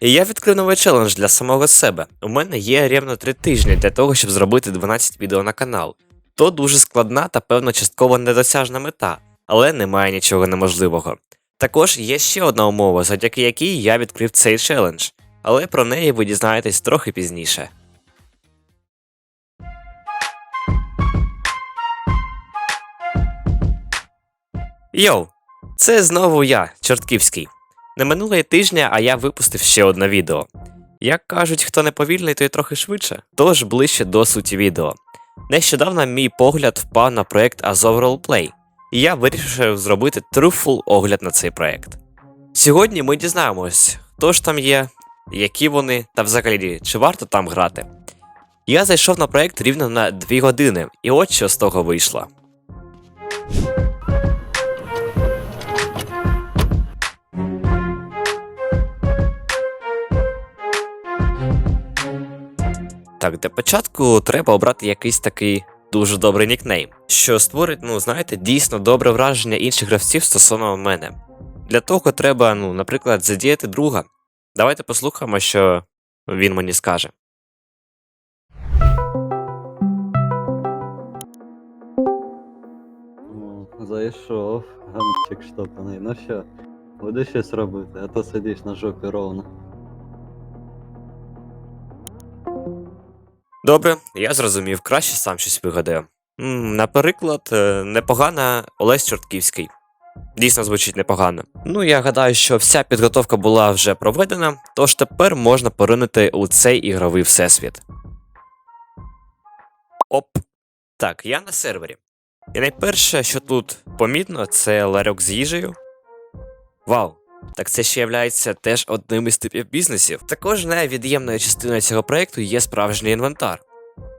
Я відкрив новий челендж для самого себе. У мене є рівно 3 тижні для того, щоб зробити 12 відео на канал. То дуже складна та певно частково недосяжна мета, але немає нічого неможливого. Також є ще одна умова, завдяки якій я відкрив цей челендж, але про неї ви дізнаєтесь трохи пізніше. Йоу, це знову я, Чортківський. Не минулої тижня, а я випустив ще одне відео. Як кажуть, хто не повільний, той трохи швидше, тож ближче до суті відео. Нещодавно мій погляд впав на проект Azov Roleplay, і я вирішив зробити truthful огляд на цей проект. Сьогодні ми дізнаємось, хто ж там є, які вони, та взагалі, чи варто там грати. Я зайшов на проект рівно на 2 години, і от що з того вийшло. Так, для початку треба обрати якийсь такий дуже добрий нікнейм, що створить, ну знаєте, дійсно добре враження інших гравців стосовно мене. Для того треба, ну, наприклад, задіяти друга. Давайте послухаємо, що він мені скаже. О, Зайшов, гамчик штопаний. Ну що, будеш щось робити, а то сидиш на жопі ровно. Добре, я зрозумів, краще сам щось вигадаю. Наприклад, е, непогана Олесь Чортківський. Дійсно звучить непогано. Ну, я гадаю, що вся підготовка була вже проведена, тож тепер можна поринути у цей ігровий всесвіт. Оп. Так, я на сервері. І найперше, що тут помітно, це ларьок з їжею. Вау! Так це ще являється теж одним із типів бізнесів. Також невід'ємною частиною цього проекту є справжній інвентар.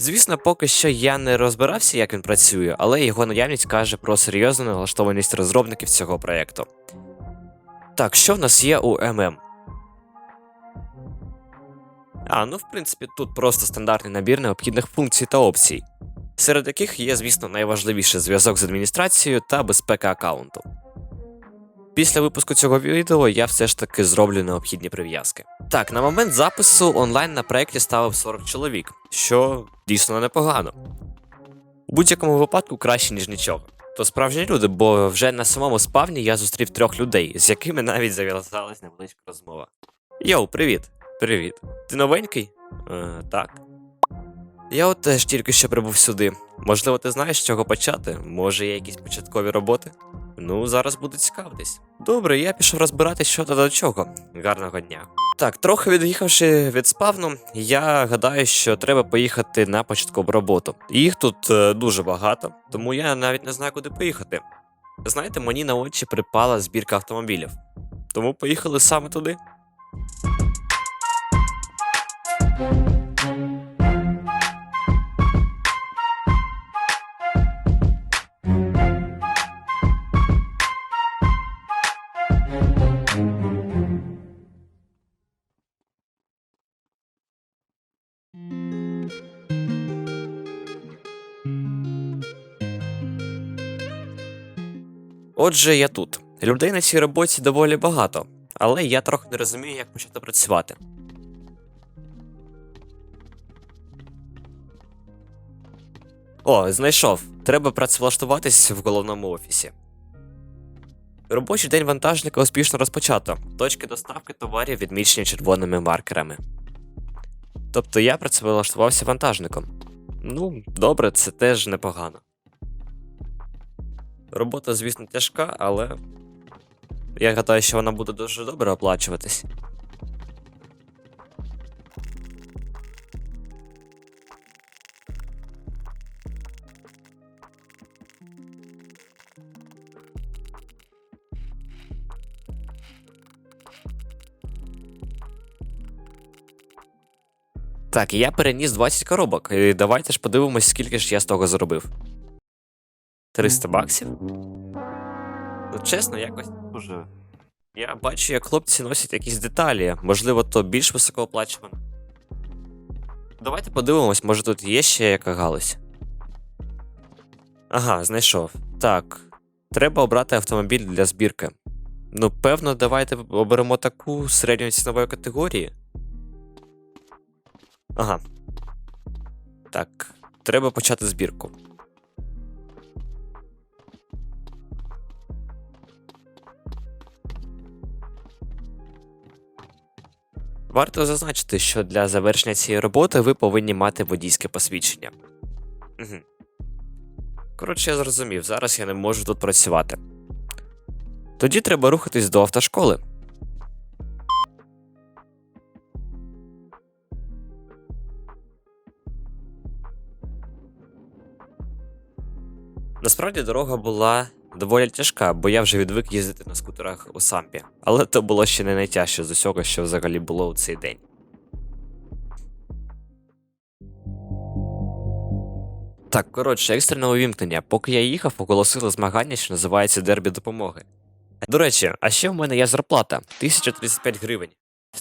Звісно, поки що я не розбирався, як він працює, але його наявність каже про серйозну налаштованість розробників цього проекту. Так, що в нас є у ММ? А, ну в принципі, тут просто стандартний набір необхідних функцій та опцій, серед яких є, звісно, найважливіший зв'язок з адміністрацією та безпека аккаунту. Після випуску цього відео я все ж таки зроблю необхідні прив'язки. Так, на момент запису онлайн на проєкті ставив 40 чоловік, що дійсно непогано. У будь-якому випадку краще, ніж нічого. То справжні люди, бо вже на самому спавні я зустрів трьох людей, з якими навіть зав'язалась невеличка розмова. Йоу, привіт. Привіт. Ти новенький? Е, так. Я от теж тільки що прибув сюди. Можливо, ти знаєш, з чого почати? Може, є якісь початкові роботи? Ну, зараз буду цікавитись. Добре, я пішов розбирати, що та до чого. Гарного дня. Так, трохи від'їхавши від спавну, я гадаю, що треба поїхати на початкову роботу. Їх тут е, дуже багато, тому я навіть не знаю, куди поїхати. Знаєте, мені на очі припала збірка автомобілів. Тому поїхали саме туди. Отже, я тут. Людей на цій роботі доволі багато, але я трохи не розумію, як почати працювати. О, знайшов. Треба працевлаштуватись в головному офісі. Робочий день вантажника успішно розпочато. Точки доставки товарів відмічені червоними маркерами. Тобто я працевлаштувався вантажником. Ну, добре, це теж непогано. Робота, звісно, тяжка, але я гадаю, що вона буде дуже добре оплачуватись. Так, я переніс 20 коробок. І давайте ж подивимось, скільки ж я з того заробив. 300 баксів? Ну, чесно, якось дуже. Я бачу, як хлопці носять якісь деталі, можливо, то більш високооплачувано. Давайте подивимось, може тут є ще яка галузь. Ага, знайшов. Так. Треба обрати автомобіль для збірки. Ну, певно, давайте оберемо таку середньої цінової категорії. Ага. Так, треба почати збірку. Варто зазначити, що для завершення цієї роботи ви повинні мати водійське посвідчення. Угу. Коротше, я зрозумів, зараз я не можу тут працювати. Тоді треба рухатись до автошколи. Насправді дорога була доволі тяжка, бо я вже відвик їздити на скутерах у сампі. Але то було ще не найтяжче з усього, що взагалі було у цей день. Так, коротше, екстрене увімкнення. Поки я їхав, оголосили змагання, що називається Дербі допомоги. До речі, а ще в мене є зарплата 1035 гривень.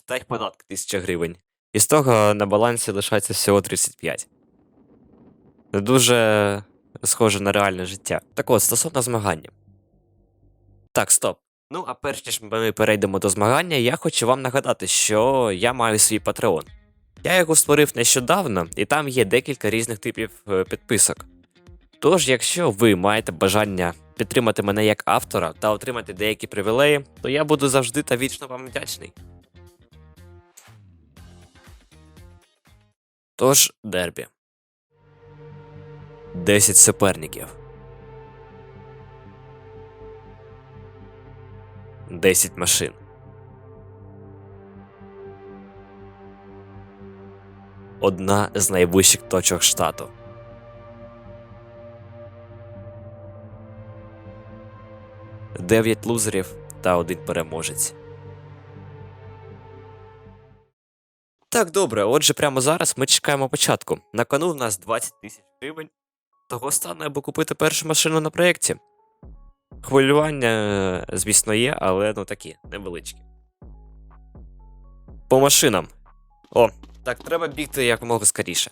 Та й податки 1000 гривень. І з того на балансі лишається всього 35. Не дуже схоже на реальне життя. Так от, стосовно змагання. Так, стоп. Ну, а перш ніж ми перейдемо до змагання, я хочу вам нагадати, що я маю свій патреон. Я його створив нещодавно, і там є декілька різних типів е, підписок. Тож, якщо ви маєте бажання підтримати мене як автора та отримати деякі привілеї, то я буду завжди та вічно вам вдячний. Тож, дербі. 10 суперників. 10 машин. Одна з найвищих точок штату. Дев'ять лузерів та один переможець. Так, добре. Отже, прямо зараз ми чекаємо початку. На кону в нас 20 тисяч гривень. Того стане, аби купити першу машину на проєкті. Хвилювання, е, звісно, є, але ну такі, невеличкі. По машинам. О, так, треба бігти якомога скоріше.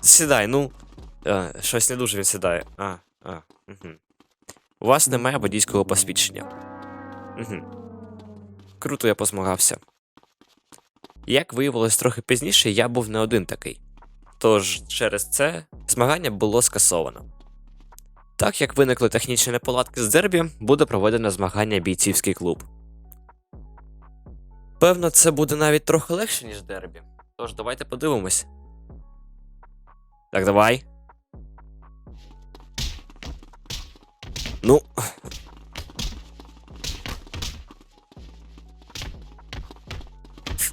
Сідай, ну. А, щось не дуже він сідає. А, а, угу. У вас немає водійського посвідчення. Угу. Круто я позмагався. Як виявилось трохи пізніше, я був не один такий. Тож через це змагання було скасовано. Так як виникли технічні неполадки з дербі, буде проведено змагання бійцівський клуб. Певно, це буде навіть трохи легше, ніж дербі. Тож давайте подивимось. Так, давай. Ну.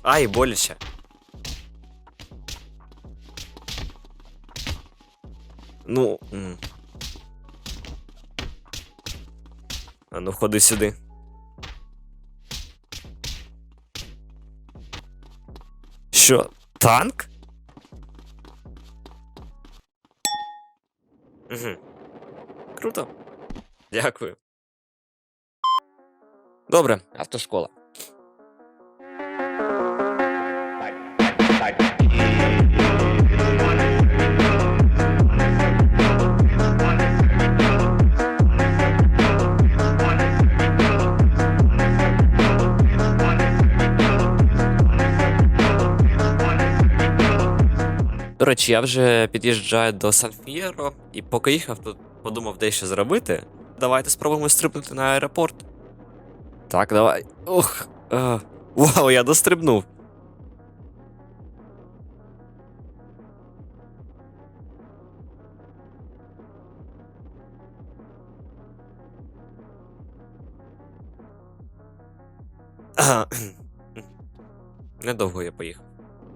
Ай, боляче. Ну. А ну ходи сюди. Що, танк? Угу. Круто. Дякую. Добре, автошкола. До речі, я вже під'їжджаю до Сан-Фієро, і поки їхав, тут подумав дещо зробити. Давайте спробуємо стрибнути на аеропорт. Так, давай. Ох. А, вау, я дострибнув. Недовго я поїхав.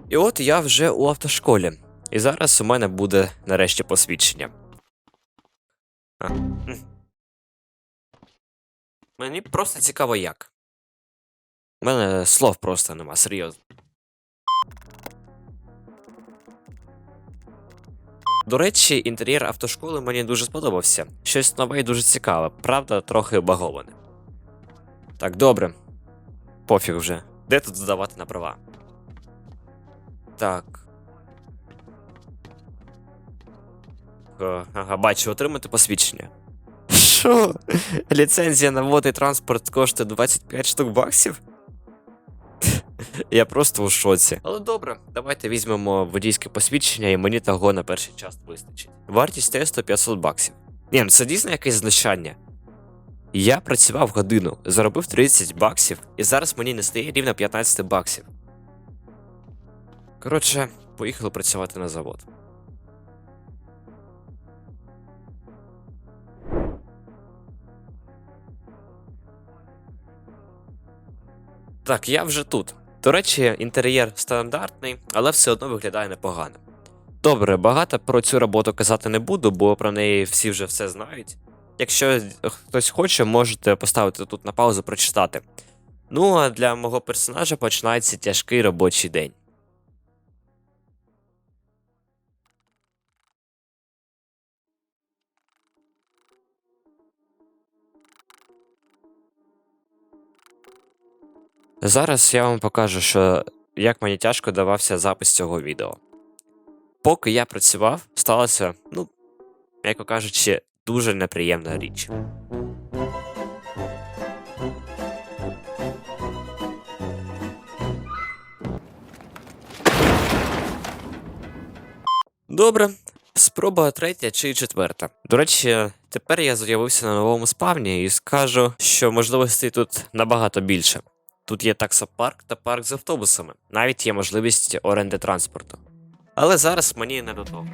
І от я вже у автошколі. І зараз у мене буде нарешті посвідчення. А. Мені просто цікаво як. У мене слов просто нема, серйозно. До речі, інтер'єр автошколи мені дуже сподобався. Щось нове і дуже цікаве, правда, трохи баговане. Так, добре. Пофіг вже. Де тут здавати на права? Так. Ага, бачу, отримати посвідчення. Що? Ліцензія на водний транспорт коштує 25 штук баксів? Я просто у шоці. Але добре, давайте візьмемо водійське посвідчення, і мені того на перший час вистачить. Вартість тесту 500 баксів. Ні, ну це дійсно якесь знущання. Я працював годину, заробив 30 баксів, і зараз мені не стає рівно 15 баксів. Коротше, поїхали працювати на завод. Так, я вже тут. До речі, інтер'єр стандартний, але все одно виглядає непогано. Добре, багато про цю роботу казати не буду, бо про неї всі вже все знають. Якщо хтось хоче, можете поставити тут на паузу прочитати. Ну а для мого персонажа починається тяжкий робочий день. Зараз я вам покажу, що як мені тяжко давався запис цього відео. Поки я працював, сталася, ну, м'яко кажучи, дуже неприємна річ. Добре, спроба третя чи четверта. До речі, тепер я з'явився на новому спавні і скажу, що можливостей тут набагато більше. Тут є таксопарк та парк з автобусами, навіть є можливість оренди транспорту. Але зараз мені не до того.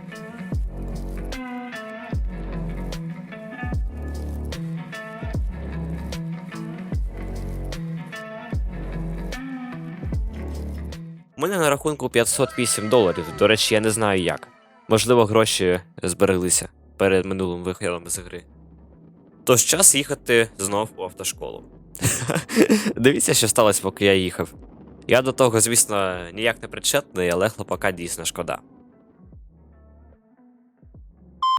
У мене на рахунку 508 доларів. До речі, я не знаю як. Можливо, гроші збереглися перед минулим виходом з гри. Тож час їхати знов у автошколу. Дивіться, що сталося, поки я їхав. Я до того, звісно, ніяк не причетний, але хлопака дійсно шкода.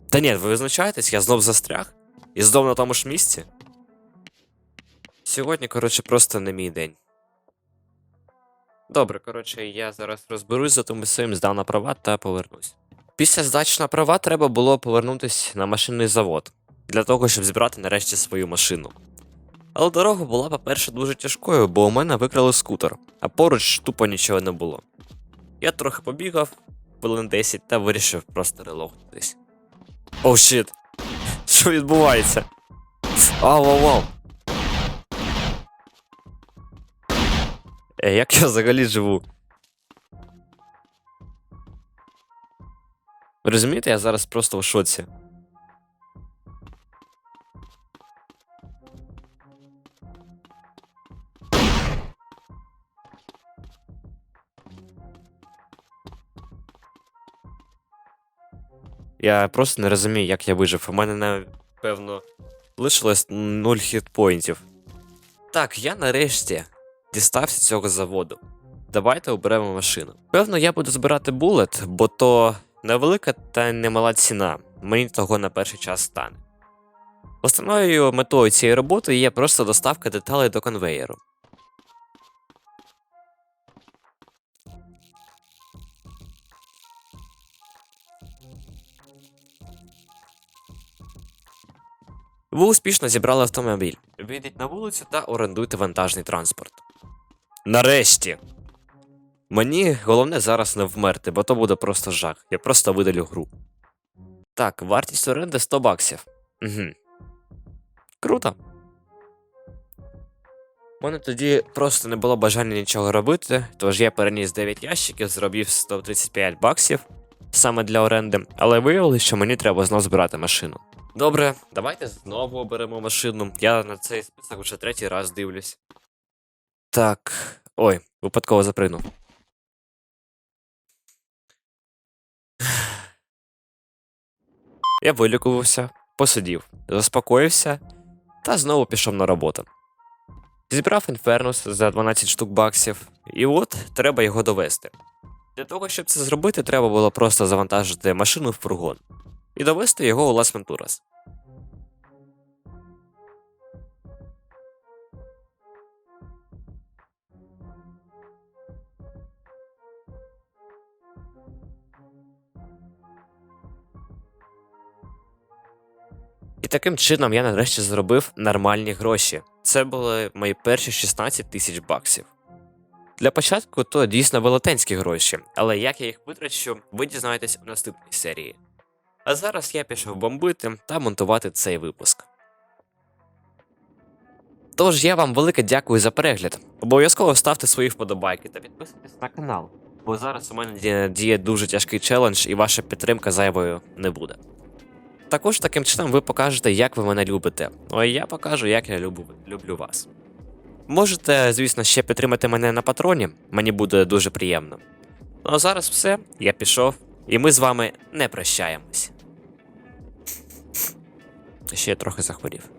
Та ні, ви визначаєтесь, я знов застряг? І знов на тому ж місці? Сьогодні, коротше, просто не мій день. Добре, коротше, я зараз розберусь за тим своїм, здав на права та повернусь. Після здачі на права треба було повернутися на машинний завод для того, щоб зібрати нарешті свою машину. Але дорога була, по-перше, дуже тяжкою, бо у мене викрали скутер, а поруч тупо нічого не було. Я трохи побігав, хвилин 10 та вирішив просто релогнутись. Оу щит! Що відбувається? Ау, ау, ау. Як я взагалі живу? Розумієте, я зараз просто в шоці. Я просто не розумію, як я вижив. У мене, напевно, лишилось 0 хітпоінтів. Так, я нарешті дістався цього заводу. Давайте оберемо машину. Певно, я буду збирати булет, бо то невелика та немала ціна. Мені того на перший час стане. Основною метою цієї роботи є просто доставка деталей до конвеєру. Ви успішно зібрали автомобіль. Вийдіть на вулицю та орендуйте вантажний транспорт. Нарешті. Мені головне зараз не вмерти, бо то буде просто жах. Я просто видалю гру. Так, вартість оренди 100 баксів. Угу. Круто. У мене тоді просто не було бажання нічого робити, тож я переніс 9 ящиків, зробив 135 баксів саме для оренди, але виявилось, що мені треба знов збирати машину. Добре, давайте знову оберемо машину. Я на цей список вже третій раз дивлюсь. Так. Ой, випадково запригнув. Я вилікувався, посидів, заспокоївся та знову пішов на роботу. Зібрав інфернус за 12 штук баксів, і от треба його довести. Для того, щоб це зробити, треба було просто завантажити машину в фургон і довести його у Лас Вентурас. І таким чином я нарешті заробив нормальні гроші. Це були мої перші 16 тисяч баксів. Для початку то дійсно велетенські гроші, але як я їх витрачу, ви дізнаєтесь у наступній серії. А зараз я пішов бомбити та монтувати цей випуск. Тож я вам велике дякую за перегляд. Обов'язково ставте свої вподобайки та підписуйтесь на канал, бо зараз у мене діє, дуже тяжкий челендж і ваша підтримка зайвою не буде. Також таким чином ви покажете, як ви мене любите. Ну а я покажу, як я люблю, люблю вас. Можете, звісно, ще підтримати мене на патроні, мені буде дуже приємно. Ну а зараз все, я пішов, і ми з вами не прощаємось. Ще трохи захворів.